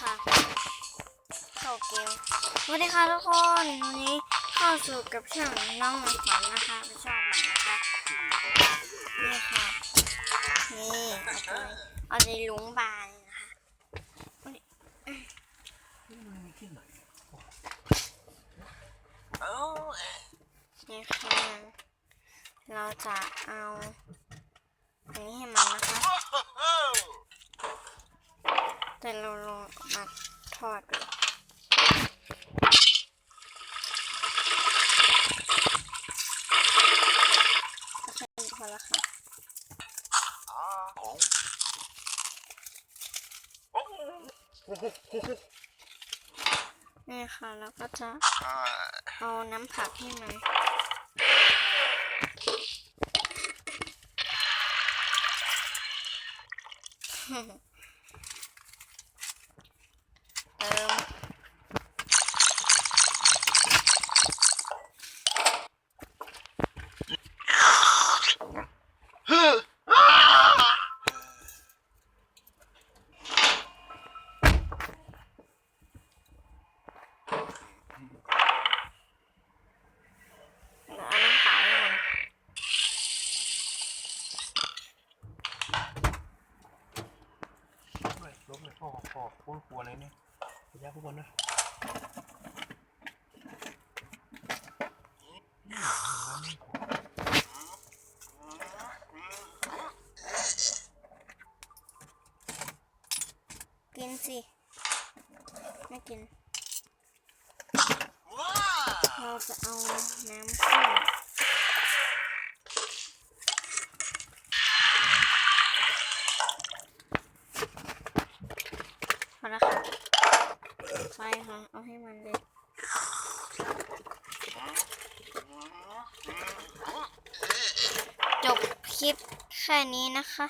ค่ะเข้าเกมสวัสดีค่ะทุกคน วันนี้เข้าสู่กับช่องน้องหมาฝันนะคะเป็นช่องใหม่นะคะ นี่ค่ะ นี่เอาไปเอาในลุงบานนะคะนี่ค่ะ เราจะเอาอันนี้ให้มันนะคะ แต่เราลองมาทอดดูโอเคพอแล้วค่ะนี่ค่ะแล้วก็จะเอาน้ำผักให้มัน เติมเดี๋ยวเอาน้ำเปล่าให้มันเลยลบเลยพ่อพ่อพ่อครัวเลยเนี่ย ขยับทุกคนนะกินสิ ไม่กิน เราจะเอาน้ำข้นพอแล้วค่ะ ไปค่ะ เอาให้มันเลย จบคลิปแค่นี้นะคะ